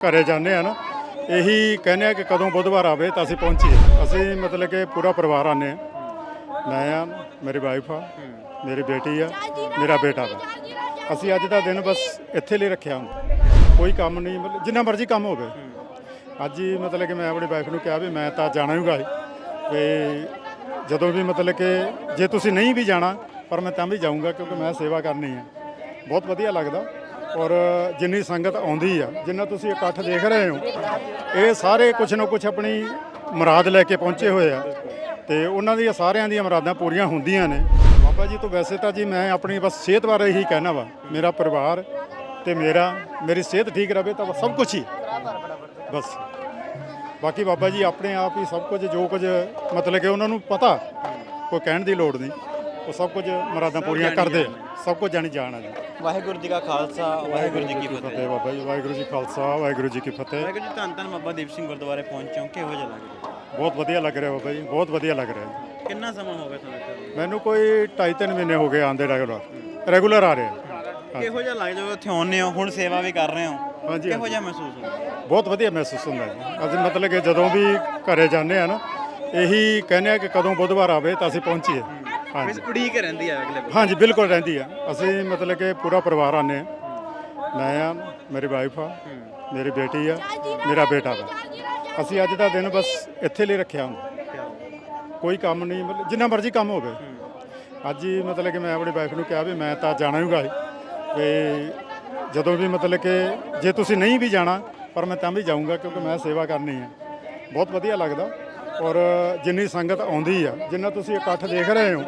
ਘਰੇ ਜਾਂਦੇ ਆ ਨਾ, ਇਹੀ ਕਹਿੰਦੇ ਆ ਕਿ ਕਦੋਂ ਬੁੱਧਵਾਰ ਆਵੇ ਤਾਂ ਅਸੀਂ ਪਹੁੰਚੀਏ। ਅਸੀਂ ਮਤਲਬ ਕਿ ਪੂਰਾ ਪਰਿਵਾਰ ਆਨੇ ਆ ਮੈਂ ਆ, ਮੇਰੀ ਵਾਈਫ ਆ, ਮੇਰੀ ਬੇਟੀ ਆ, ਮੇਰਾ ਬੇਟਾ ਵਾ। ਅਸੀਂ ਅੱਜ ਦਾ ਦਿਨ ਬਸ ਇੱਥੇ ਲਈ ਰੱਖਿਆ ਹੁੰਦਾ ਕੋਈ ਕੰਮ ਨਹੀਂ, ਮਤਲਬ ਜਿੰਨਾ ਮਰਜ਼ੀ ਕੰਮ ਹੋਵੇ। ਅੱਜ ਹੀ ਮਤਲਬ ਕਿ ਮੈਂ ਆਪਣੀ ਵਾਈਫ ਨੂੰ ਕਿਹਾ ਵੀ ਮੈਂ ਤਾਂ ਜਾਣਾ ਹੀ ਗਾਈ ਵੀ ਜਦੋਂ ਵੀ ਮਤਲਬ ਕਿ ਜੇ ਤੁਸੀਂ ਨਹੀਂ ਵੀ ਜਾਣਾ, ਪਰ ਮੈਂ ਤਾਂ ਵੀ ਜਾਊਂਗਾ ਕਿਉਂਕਿ ਮੈਂ ਸੇਵਾ ਕਰਨੀ ਹੈ। ਬਹੁਤ ਵਧੀਆ ਲੱਗਦਾ। ਔਰ ਜਿੰਨੀ ਸੰਗਤ ਆਉਂਦੀ ਆ, ਜਿੰਨਾ ਤੁਸੀਂ ਇਕੱਠ ਦੇਖ ਰਹੇ ਹੋ, ਇਹ ਸਾਰੇ ਕੁਝ ਨਾ ਕੁਝ ਆਪਣੀ ਮੁਰਾਦ ਲੈ ਕੇ ਪਹੁੰਚੇ ਹੋਏ ਆ। ਤੇ ਉਹਨਾਂ ਦੀਆਂ ਸਾਰਿਆਂ ਦੀਆਂ ਮੁਰਾਦਾਂ ਪੂਰੀਆਂ ਹੁੰਦੀਆਂ ਨੇ। ਬਾਬਾ ਜੀ ਤੋਂ ਵੈਸੇ ਤਾਂ ਜੀ ਮੈਂ ਆਪਣੀ ਬਸ ਸਿਹਤ ਬਾਰੇ ਹੀ ਕਹਿਣਾ ਵਾ। ਮੇਰਾ ਪਰਿਵਾਰ ਤੇ ਮੇਰਾ, ਮੇਰੀ ਸਿਹਤ ਠੀਕ ਰਵੇ ਤਾਂ ਸਭ ਕੁਝ ਹੀ। ਬਸ। ਬਾਕੀ ਬਾਬਾ ਜੀ ਆਪਣੇ ਆਪ ਹੀ ਸਭ ਕੁਝ, ਜੋ ਕੁਝ ਮਤਲਬ ਕਿ ਉਹਨਾਂ ਨੂੰ ਪਤਾ, ਕੋਈ ਕਹਿਣ ਦੀ ਲੋੜ ਨਹੀਂ। ਉਹ ਸਭ ਕੁਝ ਮੁਰਾਦਾਂ ਪੂਰੀਆਂ ਕਰਦੇ ਆ। ਸਭ ਕੁਝ ਜਾਣੀ ਜਾਣ ਆ ਜੀ। ਵਾਹਿਗੁਰੂ ਜੀ ਕਾ ਖਾਲਸਾ ਵਾਹਿਗੁਰੂ ਜੀ ਕੀ ਫਤਿਹ। ਬਾਬਾ ਜੀ ਵਾਹਿਗੁਰੂ ਜੀ ਖਾਲਸਾ ਵਾਹਿਗੁਰੂ ਜੀ ਕੀ ਫਤਿਹ। ਵਾਹਿਗੁਰੂ ਜੀ ਧੰਨ ਧੰਨ ਬਾਬਾ ਦੀਪ ਸਿੰਘ ਗੁਰਦੁਆਰੇ ਪਹੁੰਚੇ ਹੋ। ਕਿਹੋ ਜਿਹਾ ਲੱਗ ਰਿਹਾ? ਬਹੁਤ ਵਧੀਆ ਲੱਗ ਰਿਹਾ ਬਾਬਾ ਜੀ ਬਹੁਤ ਵਧੀਆ ਲੱਗ ਰਿਹਾ ਜੀ। ਕਿੰਨਾ ਸਮਾਂ ਹੋ ਗਿਆ ਤੁਹਾਨੂੰ ਇੱਥੇ? ਮੈਨੂੰ ਕੋਈ 2.5 ਮਹੀਨੇ ਹੋ ਗਏ ਆਂਦੇ ਰੈਗੂਲਰ। ਰੈਗੂਲਰ ਆ ਰਹੇ ਆ। ਕਿਹੋ ਜਿਹਾ ਲੱਗ ਜਦੋਂ ਇੱਥੇ ਆਉਂਦੇ ਹੋ ਹੁਣ ਸੇਵਾ ਵੀ ਕਰ ਰਹੇ ਹੋ? ਹਾਂਜੀ ਕਿਹੋ ਜਿਹਾ ਮਹਿਸੂਸ ਹੁੰਦਾ? ਬਹੁਤ ਵਧੀਆ ਮਹਿਸੂਸ ਹੁੰਦਾ ਜੀ। ਅਸੀਂ ਮਤਲਬ ਕਿ ਜਦੋਂ ਵੀ ਘਰੇ ਜਾਂਦੇ ਆ ਨਾ ਇਹੀ ਕਹਿੰਦੇ ਆ ਕਿ ਕਦੋਂ ਬੁੱਧਵਾਰ ਆਵੇ ਤਾਂ ਅਸੀਂ ਪਹੁੰਚੀਏ। ਹਾਂਜੀ। ਉਡੀਕ ਰਹਿੰਦੀ ਅਗਲੇ ਹਾਂਜੀ ਬਿਲਕੁਲ ਰਹਿੰਦੀ ਆ। ਅਸੀਂ ਮਤਲਬ ਕਿ ਪੂਰਾ ਪਰਿਵਾਰ ਆਨੇ ਆ ਮੈਂ ਆ ਮੇਰੀ ਵਾਈਫ ਆ ਮੇਰੀ ਬੇਟੀ ਆ ਮੇਰਾ ਬੇਟਾ ਵਾ। ਅਸੀਂ ਅੱਜ ਦਾ ਦਿਨ ਬਸ ਇੱਥੇ ਲਈ ਰੱਖਿਆ ਹੁੰਦਾ। ਕੋਈ ਕੰਮ ਨਹੀਂ ਮਤਲਬ ਜਿੰਨਾ ਮਰਜ਼ੀ ਕੰਮ ਹੋਵੇ। ਅੱਜ ਹੀ ਮਤਲਬ ਕਿ ਮੈਂ ਆਪਣੀ ਵਾਈਫ ਨੂੰ ਕਿਹਾ ਵੀ ਮੈਂ ਤਾਂ ਜਾਣਾ ਹੀ ਗਾਈ ਵੀ ਜਦੋਂ ਵੀ ਮਤਲਬ ਕਿ ਜੇ ਤੁਸੀਂ ਨਹੀਂ ਵੀ ਜਾਣਾ ਪਰ ਮੈਂ ਤਾਂ ਵੀ ਜਾਊਂਗਾ ਕਿਉਂਕਿ ਮੈਂ ਸੇਵਾ ਕਰਨੀ ਹੈ ਬਹੁਤ ਵਧੀਆ ਲੱਗਦਾ। ਔਰ ਜਿੰਨੀ ਸੰਗਤ ਆਉਂਦੀ ਆ ਜਿੰਨਾ ਤੁਸੀਂ ਇਕੱਠ ਦੇਖ ਰਹੇ ਹੋ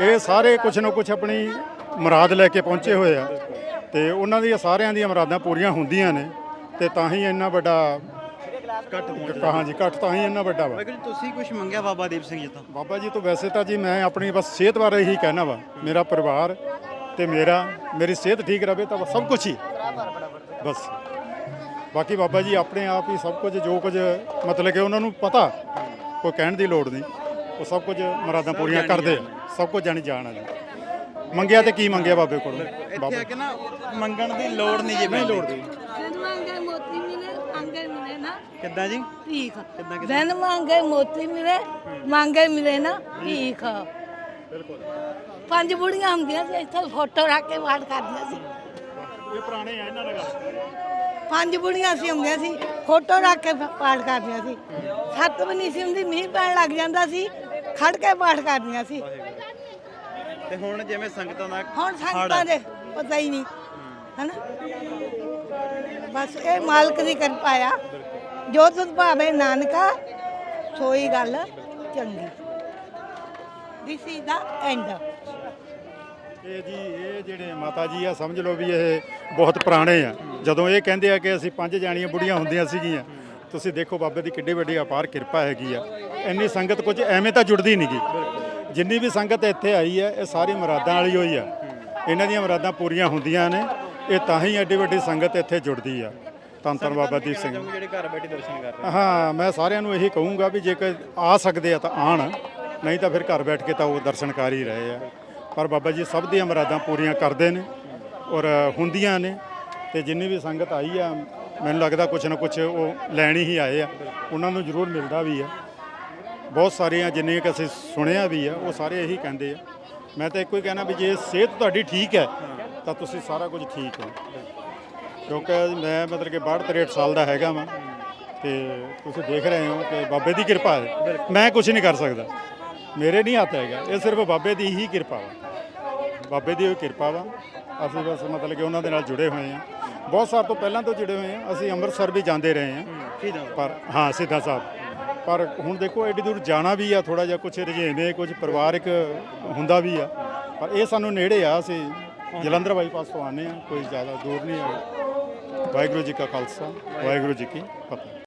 ਇਹ ਸਾਰੇ ਕੁਝ ਨਾ ਕੁਝ ਆਪਣੀ ਮੁਰਾਦ ਲੈ ਕੇ ਪਹੁੰਚੇ ਹੋਏ ਆ। ਤੇ ਉਹਨਾਂ ਦੀਆਂ ਸਾਰਿਆਂ ਦੀਆਂ ਮੁਰਾਦਾਂ ਪੂਰੀਆਂ ਹੁੰਦੀਆਂ ਨੇ ਤੇ ਤਾਂ ਹੀ ਇੰਨਾ ਵੱਡਾ ਘੱਟ ਪਹੁੰਚ ਕਹਾਂ ਜੀ ਇਕੱਠ ਤਾਂ ਹੀ ਇੰਨਾ ਵੱਡਾ ਵਾ। ਤੁਸੀਂ ਕੁਝ ਮੰਗਿਆ ਬਾਬਾ ਦੀਪ ਸਿੰਘ ਜੀ ਤੋਂ? ਬਾਬਾ ਜੀ ਤੋਂ ਵੈਸੇ ਤਾਂ ਜੀ ਮੈਂ ਆਪਣੀ ਬਸ ਸਿਹਤ ਬਾਰੇ ਹੀ ਕਹਿਣਾ ਵਾ ਮੇਰਾ ਪਰਿਵਾਰ ਤੇ ਮੇਰਾ ਮੇਰੀ ਸਿਹਤ ਠੀਕ ਰਵੇ ਤਾਂ ਸਭ ਕੁਝ ਹੀ। ਬਸ। ਬਾਕੀ ਬਾਬਾ ਜੀ ਆਪਣੇ ਆਪ ਹੀ ਸਭ ਕੁਝ ਜੋ ਕੁਝ ਮਤਲਬ ਕਿ ਉਹਨਾਂ ਨੂੰ ਪਤਾ ਕੋਈ ਕਹਿਣ ਦੀ ਲੋੜ ਨਹੀਂ। ਉਹ ਸਭ ਕੁਝ ਮੁਰਾਦਾਂ ਪੂਰੀਆਂ ਕਰਦੇ ਆ। ਸਭ ਕੁਝ ਜਾਣੀ ਜਾਣ ਆ ਜੀ। ਮੰਗਿਆ ਤੇ ਕੀ ਮੰਗਿਆ ਬਾਬੇ ਕੋਲੋਂ? ਇੱਥੇ ਆ ਕੇ ਨਾ ਮੰਗਣ ਦੀ ਲੋੜ ਨਹੀਂ ਜੀ ਨਹੀਂ ਲੋੜ ਦੀ। ਦਿਨ ਮੰਗੇ ਮੋਤੀ ਮਿਲੇ ਮੰਗੇ ਮਿਲੇ ਨਾ। ਕਿੱਦਾਂ ਜੀ? ਭੀਖ ਕਿੱਦਾਂ ਦਿਨ ਮੰਗੇ ਮੋਤੀ ਮਿਲੇ ਮੰਗੇ ਮਿਲੇ ਨਾ ਭੀਖ ਬਿਲਕੁਲ। ਪੰਜ ਬੁੜੀਆਂ ਹੁੰਦੀਆਂ ਸੀ ਇੱਥੇ ਫੋਟੋ ਰੱਖ ਕੇ ਵਾਟ ਕਰਦੀਆਂ ਸੀ। ਇਹ ਪੁਰਾਣੇ ਆ ਇਹਨਾਂ ਦਾ ਪੰਜ ਬੁੜੀਆਂ ਸੀ ਹੁੰਦੀਆਂ ਸੀ ਫੋਟੋ ਰੱਖ ਕੇ ਪਾਠ ਕਰਦੀਆਂ ਸੀ। ਸੱਤ ਵੀ ਨਹੀਂ ਸੀ ਹੁੰਦੀ ਮੀਂਹ ਪੈਣ ਲੱਗ ਜਾਂਦਾ ਸੀ ਖੜ ਕੇ ਪਾਠ ਕਰਦੀਆਂ ਸੀ। ਤੇ ਹੁਣ ਜਿਵੇਂ ਸੰਗਤਾਂ ਦਾ ਹੁਣ ਸੰਗਤਾਂ ਦੇ ਪਤਾ ਹੀ ਨਹੀਂ ਹਨਾ? ਬਸ ਇਹ ਮਾਲਕ ਦੀ ਕਿਰਪਾ ਆ। ਜੋ ਤੁਧ ਭਾਵੇ ਨਾਨਕਾ ਸੋਈ ਗੱਲ ਚੰਗੀ। ਦਿਸ ਇਜ਼ ਦਾ ਐਂਡ ਇਹ ਜੀ ਇਹ ਜਿਹੜੇ ਮਾਤਾ ਜੀ ਆ ਸਮਝ ਲਓ ਵੀ ਇਹ ਬਹੁਤ ਪੁਰਾਣੇ ਆ। ਜਦੋਂ ਇਹ ਕਹਿੰਦੇ ਆ ਕਿ ਅਸੀਂ ਪੰਜ ਜਾਣੀਆਂ ਬੁੜੀਆਂ ਹੁੰਦੀਆਂ ਸੀਗੀਆਂ ਤੁਸੀਂ ਦੇਖੋ ਬਾਬੇ ਦੀ ਕਿੱਡੀ ਵੱਡੀ ਅਪਾਰ ਕਿਰਪਾ ਹੈਗੀ ਆ। ਇੰਨੀ ਸੰਗਤ ਕੁਝ ਐਵੇਂ ਤਾਂ ਜੁੜਦੀ ਨਹੀਂਗੀ ਜਿੰਨੀ ਵੀ ਸੰਗਤ ਇੱਥੇ ਆਈ ਹੈ ਇਹ ਸਾਰੀ ਮੁਰਾਦਾਂ ਵਾਲੀ ਹੋਈ ਆ। ਇਹਨਾਂ ਦੀਆਂ ਮੁਰਾਦਾਂ ਪੂਰੀਆਂ ਹੁੰਦੀਆਂ ਨੇ ਇਹ ਤਾਂ ਹੀ ਐਡੀ ਵੱਡੀ ਸੰਗਤ ਇੱਥੇ ਜੁੜਦੀ ਆ। ਧੰਨ ਬਾਬਾ ਦੀਪ ਸਿੰਘ। ਜਿਹੜੇ ਘਰ ਬੈਠੇ ਦਰਸ਼ਨ ਕਰ ਰਹੇ ਹਾਂ ਮੈਂ ਸਾਰਿਆਂ ਨੂੰ ਇਹੀ ਕਹੂੰਗਾ ਵੀ ਜੇਕਰ ਆ ਸਕਦੇ ਆ ਤਾਂ ਆਣ ਨਹੀਂ ਤਾਂ ਫਿਰ ਘਰ ਬੈਠ ਕੇ ਤਾਂ ਉਹ ਦਰਸ਼ਨ ਕਰ ਹੀ ਰਹੇ ਆ। ਪਰ ਬਾਬਾ ਜੀ, ਸਭ ਦੀਆਂ ਮੁਰਾਦਾਂ ਪੂਰੀਆਂ ਕਰਦੇ ਨੇ ਔਰ ਹੁੰਦੀਆਂ ਨੇ ਤੇ ਜਿੰਨੀ ਵੀ ਸੰਗਤ ਆਈ ਆ, ਮੈਨੂੰ ਲੱਗਦਾ ਕੁਛ ਨਾ ਕੁਛ ਉਹ ਲੈਣੀ ਹੀ ਆਏ ਆ। ਉਹਨਾਂ ਨੂੰ ਜ਼ਰੂਰ ਮਿਲਦਾ ਵੀ ਆ। ਬਹੁਤ ਸਾਰੀਆਂ ਜਿੰਨੀਆਂ ਕਿ ਅਸੀਂ ਸੁਣਿਆ ਵੀ ਆ, ਉਹ ਸਾਰੇ ਇਹੀ ਕਹਿੰਦੇ ਆ। ਮੈਂ ਤਾਂ ਇੱਕੋ ਹੀ ਕਹਿਣਾ ਵੀ ਜੇ ਸਿਹਤ ਤੁਹਾਡੀ ਠੀਕ ਹੈ, ਤਾਂ ਤੁਸੀਂ ਸਾਰਾ ਕੁਝ ਠੀਕ ਹੋ। ਕਿਉਂਕਿ ਮੈਂ ਮਤਲਬ ਕਿ 62 63 ਸਾਲ ਦਾ ਹੈਗਾ ਵਾਂ ਤੇ ਤੁਸੀਂ ਦੇਖ ਰਹੇ ਹੋ ਕਿ ਬਾਬੇ ਦੀ ਕਿਰਪਾ ਹੈ। ਮੈਂ ਕੁਝ ਨਹੀਂ ਕਰ ਸਕਦਾ। ਮੇਰੇ ਨਹੀਂ ਹੱਥ ਹੈਗਾ। ਇਹ ਸਿਰਫ ਬਾਬੇ ਦੀ ਹੀ ਕਿਰਪਾ ਵਾ। ਬਾਬੇ ਦੀ ਉਹ ਕਿਰਪਾ ਵਾ। ਅਸੀਂ ਬਸ ਮਤਲਬ ਕਿ ਉਹਨਾਂ ਦੇ ਨਾਲ ਜੁੜੇ ਹੋਏ ਹਾਂ। ਬਹੁਤ ਸਾਲ ਤੋਂ ਪਹਿਲਾਂ ਤੋਂ ਜੁੜੇ ਹੋਏ ਹਾਂ। ਅਸੀਂ ਅੰਮ੍ਰਿਤਸਰ ਵੀ ਜਾਂਦੇ ਰਹੇ ਹੈ। ਪਰ ਹਾਂ ਸਿੱਧਾ ਸਾਹਿਬ। ਪਰ ਹੁਣ ਦੇਖੋ ਐਡੀ ਦੂਰ ਜਾਣਾ ਵੀ ਆ ਥੋੜਾ ਜਿਹਾ ਕੁਝ ਰੁਝੇਵੇਂ ਕੁਝ ਪਰਿਵਾਰਕ ਹੁੰਦਾ ਵੀ ਆ। ਪਰ ਇਹ ਸਾਨੂੰ ਨੇੜੇ ਆ। ਅਸੀਂ ਜਲੰਧਰ ਬਾਈਪਾਸ ਤੋਂ ਆਨੇ ਆ ਕੋਈ ਜ਼ਿਆਦਾ ਦੂਰ ਨਹੀਂ ਆ। ਵਾਹਿਗੁਰੂ ਜੀ ਕਾ ਖਾਲਸਾ ਵਾਹਿਗੁਰੂ ਜੀ ਕੀ ਫਤਿਹ।